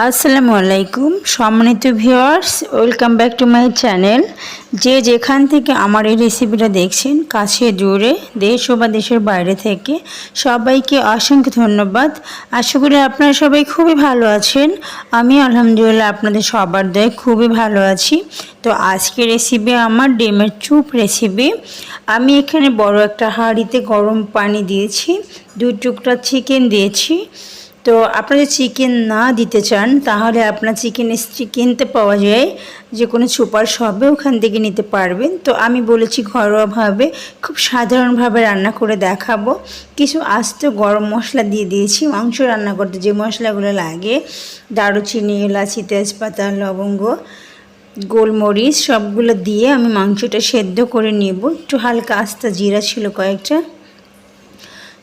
আসসালামু আলাইকুম, সম্মানিত viewers, welcome back to my channel. যে যেখান থেকে আমার এই রেসিপিটা দেখছেন, কাছে দূরে, দেশ ও বা দেশের বাইরে থেকে, সবাইকে অসংখ্য ধন্যবাদ। আশা করি আপনারা সবাই খুবই ভালো আছেন। আমি আলহামদুলিল্লাহ আপনাদের সবার দয়ে খুবই ভালো আছি। তো আজকের রেসিপি আমার ডিমের চুপ রেসিপি আমি এখানে বড় একটা হাঁড়িতে গরম পানি দিয়েছি, দুই টুকরা চিকেন দিয়েছি। তো আপনারা যদি চিকেন না দিতে চান, তাহলে আপনার চিকেন স্ত্রী কিনতে পাওয়া যায়। যে কোনো সুপার শপে ওখান থেকে নিতে পারবেন। তো আমি বলেছি ঘরোয়াভাবে খুব সাধারণভাবে রান্না করে দেখাবো। কিছু আস্ত গরম মশলা দিয়ে দিয়েছি, মাংস রান্না করতে যে মশলাগুলো লাগে। দারুচিনি, এলাচি, তেজপাতা, লবঙ্গ, গোলমরিচ, সবগুলো দিয়ে আমি মাংসটা সেদ্ধ করে নেব। একটু হালকা আস্তা জিরা ছিল কয়েকটা।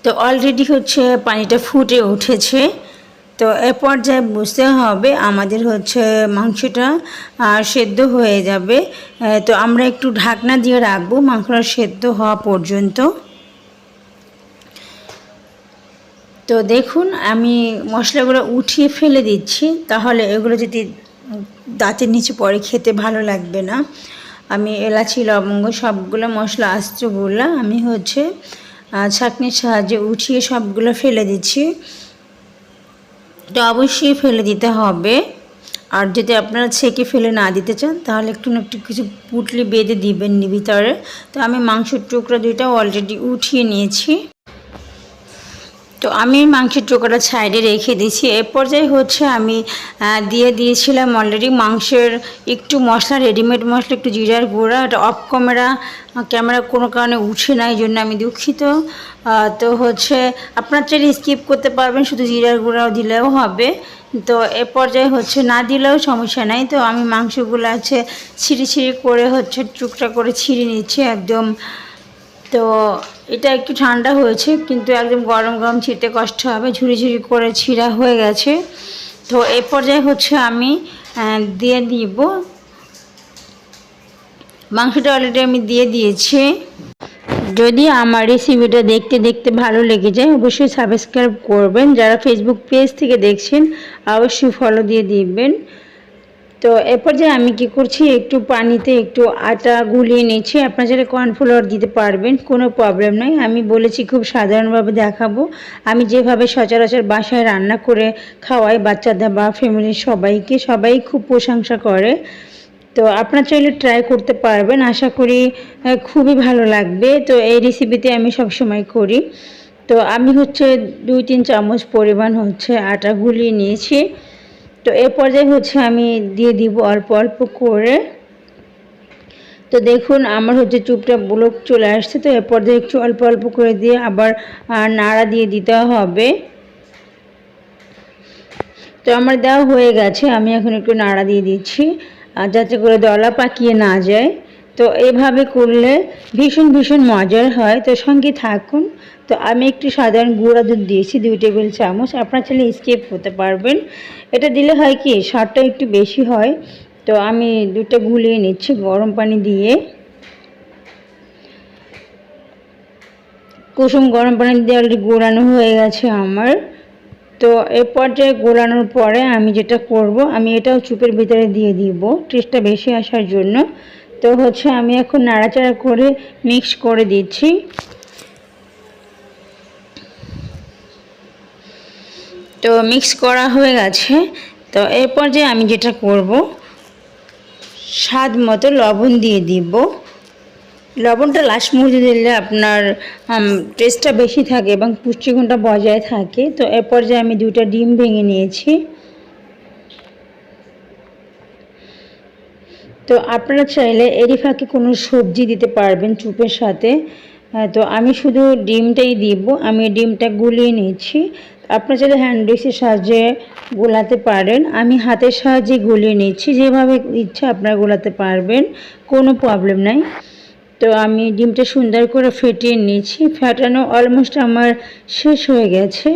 তো অলরেডি হচ্ছে পানিটা ফুটে উঠেছে। তো এ পর্যায়ে বুঝতে হবে আমাদের হচ্ছে মাংসটা সেদ্ধ হয়ে যাবে। তো আমরা একটু ঢাকনা দিয়ে রাখব মাংসটা সেদ্ধ হওয়া পর্যন্ত। তো দেখুন, আমি মশলাগুলো উঠিয়ে ফেলে দিচ্ছি। তাহলে এগুলো যদি দাঁতের নিচে পরে খেতে ভালো লাগবে না। আমি এলাচি, লবঙ্গ সবগুলো মশলা আস্ত্রগুলো আমি হচ্ছে ছাঁকনির সাহায্যে উঠিয়ে সবগুলো ফেলে দিচ্ছি। এটা অবশ্যই ফেলে দিতে হবে। আর যদি আপনারা ছেঁকে ফেলে না দিতে চান, তাহলে একটু একটু কিছু পুটলি বেঁধে দিবেন ভিতরে তো আমি মাংসের টুকরা দুইটা অলরেডি উঠিয়ে নিয়েছি। তো আমি মাংসের টুকরা সাইডে রেখে দিয়েছি। এর পর্যায়ে হচ্ছে আমি দিয়ে দিয়েছিলাম অলরেডি মাংসের একটু মশলা রেডিমেড মশলা, একটু জিরার গুঁড়া। এটা অফ ক্যামেরা ক্যামেরা কোনো কারণে উঠে না এই জন্য আমি দুঃখিত। তো হচ্ছে আপনার চাইলে স্কিপ করতে পারবেন, শুধু জিরার গুঁড়াও দিলেও হবে। তো এ পর্যায়ে হচ্ছে না দিলেও সমস্যা নাই। তো আমি মাংসগুলো আছে ছিঁড়ি ছিঁড়ি করে হচ্ছে টুকরা করে ছিঁড়ে নিচ্ছি একদম তো এটা একটু ঠান্ডা হয়েছে, কিন্তু একদম গরম গরম ছিঁড়তে কষ্ট হবে, ঝুড়ি ঝুড়ি করে ছিঁড়া হয়ে গেছে। তো এ পর্যায়ে হচ্ছে আমি দিয়ে দিব। মাংসটা অলরেডি আমি দিয়ে দিয়েছি। যদি আমার রেসিপিটা দেখতে দেখতে ভালো লেগে যায়, অবশ্যই সাবস্ক্রাইব করবেন। যারা ফেসবুক পেজ থেকে দেখছেন, অবশ্যই ফলো দিয়ে দিবেন। তো এরপর যে আমি কি করছি, একটু পানিতে একটু আটা গুলিয়ে নিচ্ছি। আপনার যারা কর্নফ্লাওয়ার দিতে পারবেন, কোনো প্রবলেম নাই আমি বলেছি খুব সাধারণভাবে দেখাবো। আমি যেভাবে সচরাচর বাসায় রান্না করে খাওয়াই, বাচ্চাদের বা ফ্যামিলির সবাইকে, সবাই খুব প্রশংসা করে। তো আপনার চাইলে ট্রাই করতে পারবেন। আশা করি খুবই ভালো লাগবে। তো এই রেসিপিতে আমি সবসময় করি। তো আমি হচ্ছে দুই, তিন চামচ পরিমাণ হচ্ছে আটা গুলিয়ে নিয়েছি। তো এ পর্যায়ে হচ্ছে আমি দিয়ে দিব অল্প অল্প করে। তো দেখুন, আমার হচ্ছে চুপটা ব্লক চলে আসছে, তো এ পর্যায়ে একটু অল্প অল্প করে দিয়ে আবার নাড়া দিয়ে দিতে হবে। তো আমার দেওয়া হয়ে গেছে, আমি এখন একটু নাড়া দিয়ে দিচ্ছি যাতে করে দলা পাকিয়ে না যায়। তো এভাবে করলে ভীষণ ভীষণ মজার হয়। তো সঙ্গে থাকুন। তো আমি একটু সাধারণ গুঁড়া দুধ দিয়েছি, দুই টেবিল চামচ। আপনার ছেলে স্কেপ হতে পারবেন। এটা দিলে হয় কি, স্বাদটা একটু বেশি হয়। তো আমি দুটো গুলিয়ে নিচ্ছি গরম পানি দিয়ে। কুসুম গরম পানি দিয়ে অলরেডি গোড়ানো হয়ে গেছে আমার। তো এ পর্যায়ে গোলানোর পরে আমি যেটা করব, আমি এটাও চুপের ভিতরে দিয়ে দিব। টেস্টটা বেশি আসার জন্য। তো হচ্ছে আমি এখন নাড়াচাড়া করে মিক্স করে দিচ্ছি। তো মিক্স করা হয়ে গেছে। তো এরপর যে আমি যেটা করব, স্বাদ মতো লবণ দিয়ে দিব। লবণটা লাস্ট মুহূর্তে দিলে আপনার টেস্টটা বেশি থাকে এবং পুষ্টিগুণটা বজায় থাকে। তো এরপর যে আমি দুইটা ডিম ভেঙে নিয়েছি। তো আপনারা চাইলে এরই ফাঁকে কোনো সবজি দিতে পারবেন চুপের সাথে। তো আমি শুধু ডিমটাই দিব, আমি ডিমটা গুলিয়ে নিচ্ছি। আপনার চাইলে হ্যান্ড ডিশের সাহায্যে গোলাতে পারেন। আমি হাতের সাহায্যে গুলিয়ে নিচ্ছি, যেভাবে ইচ্ছা আপনারা গোলাতে পারবেন, কোনো প্রবলেম নাই। তো আমি ডিমটা সুন্দর করে ফেটিয়ে নিয়েছি ফেটানো অলমোস্ট আমার শেষ হয়ে গেছে।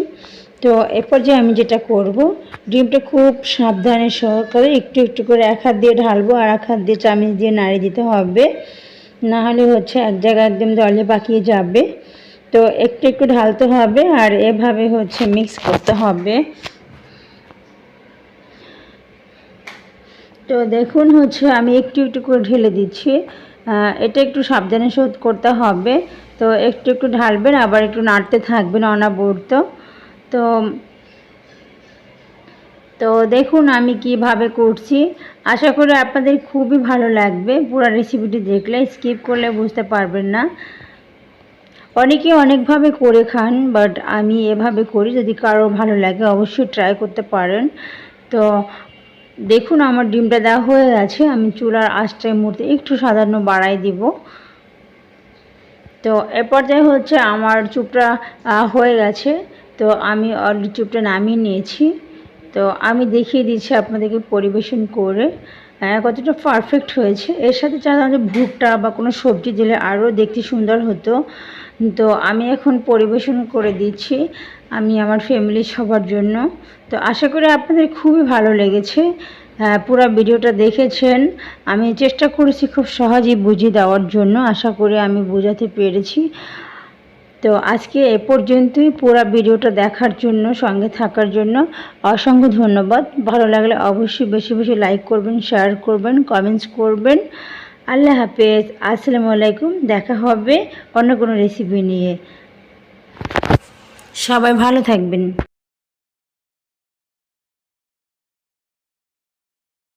তো এরপর যে আমি যেটা করব, ডিমটা খুব সাবধানে সহকারে একটু একটু করে এক হাত দিয়ে ঢালবো আর এক হাত দিয়ে চামিচ দিয়ে নাড়িয়ে দিতে হবে। না হলে হচ্ছে এক জায়গায় একদম দলে পাকিয়ে যাবে। তো একটু একটু ঢালতে হবে আর এভাবে হচ্ছে মিক্স করতে হবে। তো দেখুন হচ্ছে আমি একটু একটু করে ঢেলে দিচ্ছি। এটা একটু সাবধানে শোধ করতে হবে। তো একটু একটু ঢালবেন, আবার একটু নাড়তে থাকবেন অনাবর্ত। তো তো দেখুন আমি কীভাবে করছি। আশা করি আপনাদের খুবই ভালো লাগবে। পুরো রেসিপিটি দেখলে স্কিপ করলে বুঝতে পারবেন না। অনেকে অনেকভাবে করে খান বাট আমি এভাবে করি। যদি কারও ভালো লাগে, অবশ্যই ট্রাই করতে পারেন। তো দেখুন, আমার ডিমটা দেওয়া হয়ে গেছে। আমি চুলার আঁচটার মধ্যে একটু সাধারণ বাড়াই দিব। তো এ পর্যায়ে হচ্ছে, আমার চুপটা হয়ে গেছে। তো আমি অলরেডি চুপটা নামিয়ে নিয়েছি। তো আমি দেখিয়ে দিচ্ছি আপনাদেরকে পরিবেশন করে আহ, কতটা পারফেক্ট হয়েছে। এর সাথে আমাদের ভুট্টা বা কোনো সবজি দিলে আরও দেখতে সুন্দর হতো। তো আমি এখন পরিবেশন করে দিচ্ছি আমি আমার ফ্যামিলির সবার জন্য। তো আশা করি আপনাদের খুবই ভালো লেগেছে আহ, পুরো ভিডিওটা দেখেছেন। আমি চেষ্টা করেছি খুব সহজেই বুঝিয়ে দেওয়ার জন্য আশা করি আমি বোঝাতে পেরেছি। তো আজকে এ পর্যন্তই পুরো ভিডিওটা দেখার জন্য, সঙ্গে থাকার জন্য অসংখ্য ধন্যবাদ। ভালো লাগলে অবশ্যই বেশি বেশি লাইক করবেন, শেয়ার করবেন, কমেন্টস করবেন। আল্লাহ হাফেজ, আসসালামু আলাইকুম, দেখা হবে অন্য কোনো রেসিপি নিয়ে। সবাই ভালো থাকবেন।